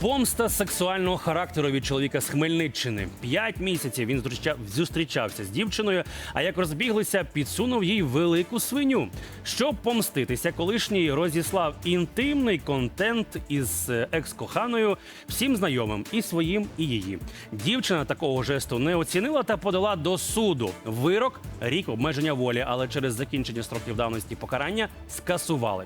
Помста сексуального характеру від чоловіка з Хмельниччини. П'ять місяців він зустріча- зустрічався з дівчиною. А як розбіглися, підсунув їй велику свиню. Щоб помститися, колишній розіслав інтимний контент із е, екс-коханою всім знайомим і своїм, і її. Дівчина такого жесту не оцінила та подала до суду. Вирок рік обмеження волі, але через закінчення строків давності покарання скасували.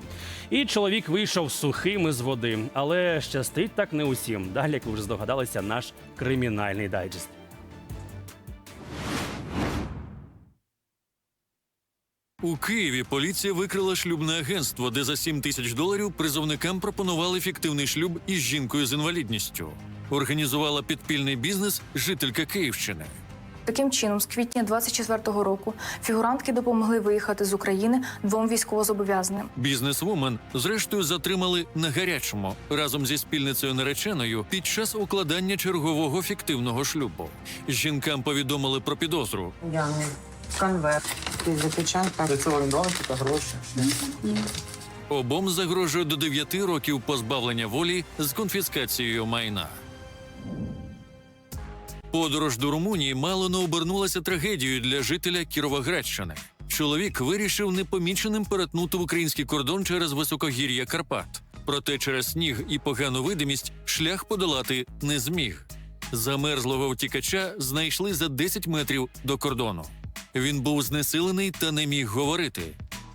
І чоловік вийшов сухим із води, але щастить так не усім. Далі, як ви вже здогадалися, наш кримінальний дайджест. У Києві поліція викрила шлюбне агентство, де за 7 тисяч доларів призовникам пропонували фіктивний шлюб із жінкою з інвалідністю. Організувала підпільний бізнес жителька Київщини. Таким чином, з квітня 24-го року фігурантки допомогли виїхати з України двом військовозобов'язаним. Бізнесвумен зрештою затримали на гарячому разом зі спільницею нареченою під час укладання чергового фіктивного шлюбу. Жінкам повідомили про підозру. Яна, конверт, запечатка. Це та гроші. Обом загрожує до 9 років позбавлення волі з конфіскацією майна. Подорож до Румунії мало не обернулася трагедією для жителя Кіровоградщини. Чоловік вирішив непоміченим перетнути в український кордон через високогір'я Карпат. Проте через сніг і погану видимість шлях подолати не зміг. Замерзлого втікача знайшли за 10 метрів до кордону. Він був знесилений та не міг говорити.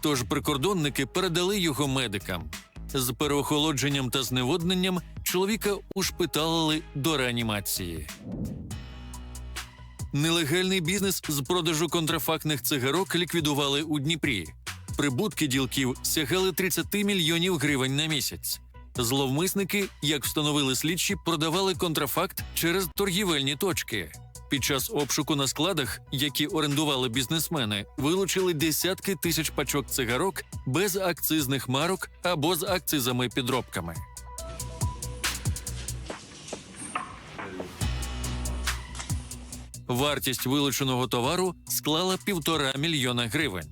Тож прикордонники передали його медикам. З переохолодженням та зневодненням чоловіка ушпиталили до реанімації. Нелегальний бізнес з продажу контрафактних цигарок ліквідували у Дніпрі. Прибутки ділків сягали 30 мільйонів гривень на місяць. Зловмисники, як встановили слідчі, продавали контрафакт через торгівельні точки. Під час обшуку на складах, які орендували бізнесмени, вилучили десятки тисяч пачок цигарок без акцизних марок або з акцизами-підробками. Вартість вилученого товару склала півтора мільйона гривень.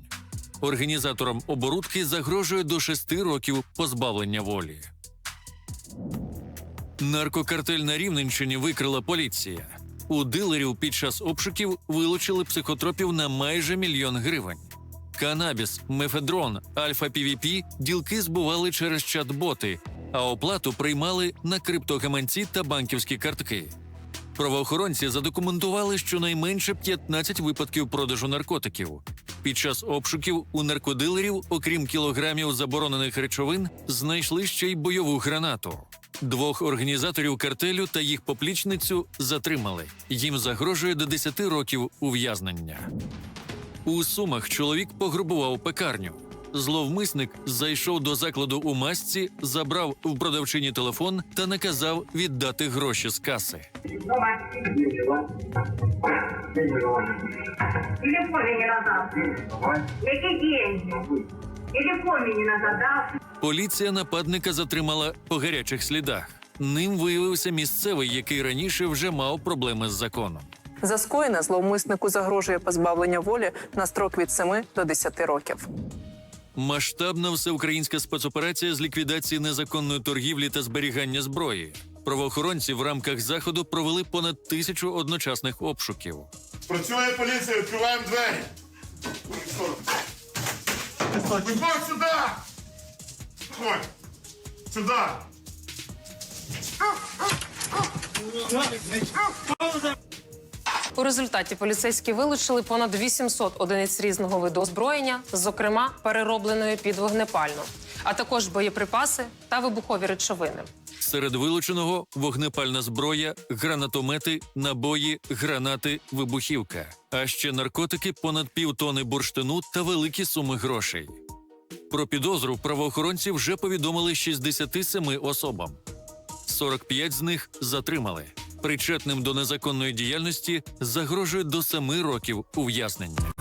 Організаторам оборудки загрожує до шести років позбавлення волі. Наркокартель на Рівненщині викрила поліція. У дилерів під час обшуків вилучили психотропів на майже мільйон гривень. Канабіс, мефедрон, альфа-півіпі ділки збували через чат-боти, а оплату приймали на криптогаманці та банківські картки. Правоохоронці задокументували щонайменше 15 випадків продажу наркотиків. Під час обшуків у наркодилерів, окрім кілограмів заборонених речовин, знайшли ще й бойову гранату. Двох організаторів картелю та їх поплічницю затримали. Їм загрожує до 10 років ув'язнення. У Сумах чоловік пограбував пекарню. Зловмисник зайшов до закладу у масці, забрав в продавчині телефон та наказав віддати гроші з каси. Поліція нападника затримала по гарячих слідах. Ним виявився місцевий, який раніше вже мав проблеми з законом. За скоєне зловмиснику загрожує позбавлення волі на строк від 7 до 10 років. Масштабна всеукраїнська спецоперація з ліквідації незаконної торгівлі та зберігання зброї. Правоохоронці в рамках заходу провели понад тисячу одночасних обшуків. Працює поліція, відкриваємо двері. Виходь сюди! Ходь! Сюди! У результаті поліцейські вилучили понад 800 одиниць різного виду озброєння, зокрема переробленої під вогнепальну, а також боєприпаси та вибухові речовини. Серед вилученого вогнепальна зброя, гранатомети, набої, гранати, вибухівка, а ще наркотики, понад півтони бурштину та великі суми грошей. Про підозру правоохоронці вже повідомили 67 особам. 45 з них затримали. Причетним до незаконної діяльності загрожує до семи років ув'язнення.